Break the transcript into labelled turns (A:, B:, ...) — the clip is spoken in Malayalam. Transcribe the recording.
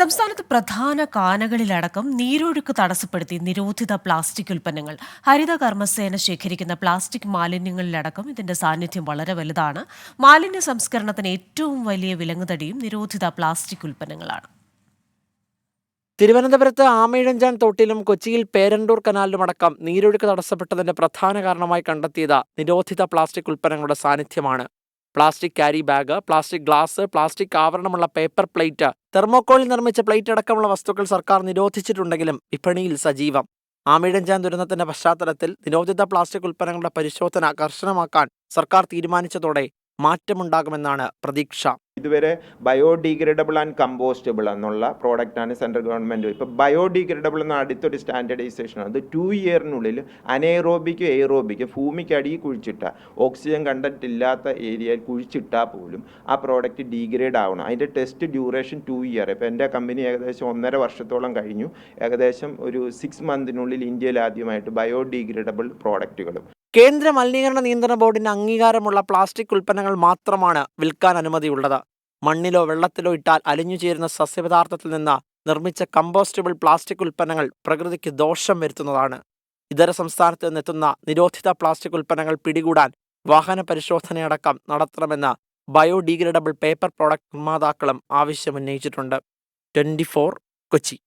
A: സംസ്ഥാനത്ത് പ്രധാന കാനകളിലടക്കം നീരൊഴുക്ക് തടസ്സപ്പെടുത്തി നിരോധിത പ്ലാസ്റ്റിക് ഉൽപ്പന്നങ്ങൾ. ഹരിത കർമ്മസേന ശേഖരിക്കുന്ന പ്ലാസ്റ്റിക് മാലിന്യങ്ങളിലടക്കം ഇതിന്റെ സാന്നിധ്യം വളരെ വലുതാണ്. മാലിന്യ സംസ്കരണത്തിന് ഏറ്റവും വലിയ വിലങ്ങുതടിയും നിരോധിത പ്ലാസ്റ്റിക് ഉൽപ്പന്നങ്ങളാണ്.
B: തിരുവനന്തപുരത്ത് ആമയിഴഞ്ചാൻ തോട്ടിലും കൊച്ചിയിൽ പേരണ്ടൂർ കനാലിലുമടക്കം നീരൊഴുക്ക് തടസ്സപ്പെട്ടതിന്റെ പ്രധാന കാരണമായി കണ്ടെത്തിയത് നിരോധിത പ്ലാസ്റ്റിക് ഉൽപ്പന്നങ്ങളുടെ സാന്നിധ്യമാണ്. Plastic carry bag plastic glass plastic ആവരണമുള്ള paper plate തെർമോക്കോളിൽ നിർമ്മിച്ച പ്ലേറ്റ് അടക്കമുള്ള വസ്തുക്കൾ സർക്കാർ നിരോധിച്ചിട്ടുണ്ടെങ്കിലും വിപണിയിൽ സജീവം. ആമിഴഞ്ചാൻ ദുരന്തത്തിന്റെ പശ്ചാത്തലത്തിൽ നിരോധിത പ്ലാസ്റ്റിക് ഉൽപ്പന്നങ്ങളുടെ പരിശോധന കർശനമാക്കാൻ സർക്കാർ തീരുമാനിച്ചതോടെ മാറ്റമുണ്ടാകുമെന്നാണ് പ്രതീക്ഷ.
C: ഇതുവരെ ബയോഡീഗ്രേഡബിൾ ആൻഡ് കമ്പോസ്റ്റബിൾ എന്നുള്ള പ്രോഡക്റ്റാണ് സെൻട്രൽ ഗവൺമെന്റ് ഇപ്പോൾ ബയോഡീഗ്രേഡബിൾ എന്ന അടുത്തൊരു സ്റ്റാൻഡർഡൈസേഷൻ അത് ടു ഇയറിനുള്ളിൽ അനേറോബിക്ക് എയറോബിക്ക് ഭൂമിക്ക് അടിയിൽ കുഴിച്ചിട്ട ഓക്സിജൻ കണ്ടന്റ് ഇല്ലാത്ത ഏരിയയിൽ കുഴിച്ചിട്ടാൽ പോലും ആ പ്രോഡക്റ്റ് ഡീഗ്രേഡ് ആവണം. അതിന്റെ ടെസ്റ്റ് ഡ്യൂറേഷൻ ടു ഇയർ ഇപ്പോൾ എന്റെ കമ്പനി ഏകദേശം ഒന്നര വർഷത്തോളം കഴിഞ്ഞു. ഏകദേശം ഒരു സിക്സ് മന്തിനുള്ളിൽ ഇന്ത്യയിൽ ആദ്യമായിട്ട് ബയോഡീഗ്രേഡബിൾ പ്രോഡക്റ്റുകളും
B: കേന്ദ്ര മലിനീകരണ നിയന്ത്രണ ബോർഡിന് അംഗീകാരമുള്ള പ്ലാസ്റ്റിക് ഉൽപ്പന്നങ്ങൾ മാത്രമാണ് വിൽക്കാൻ അനുമതിയുള്ളത്. മണ്ണിലോ വെള്ളത്തിലോ ഇട്ടാൽ അലിഞ്ഞു ചേരുന്ന സസ്യപദാർത്ഥത്തിൽ നിന്ന് നിർമ്മിച്ച കമ്പോസ്റ്റബിൾ പ്ലാസ്റ്റിക് ഉൽപ്പന്നങ്ങൾ പ്രകൃതിക്ക് ദോഷം വരുത്തുന്നതാണ്. ഇതര സംസ്ഥാനത്ത് നിന്നെത്തുന്ന നിരോധിത പ്ലാസ്റ്റിക് ഉൽപ്പന്നങ്ങൾ പിടികൂടാൻ വാഹന പരിശോധനയടക്കം നടത്തണമെന്ന് ബയോഡീഗ്രേഡബിൾ പേപ്പർ പ്രോഡക്റ്റ് നിർമ്മാതാക്കളും ആവശ്യമുന്നയിച്ചിട്ടുണ്ട്. ട്വന്റി കൊച്ചി.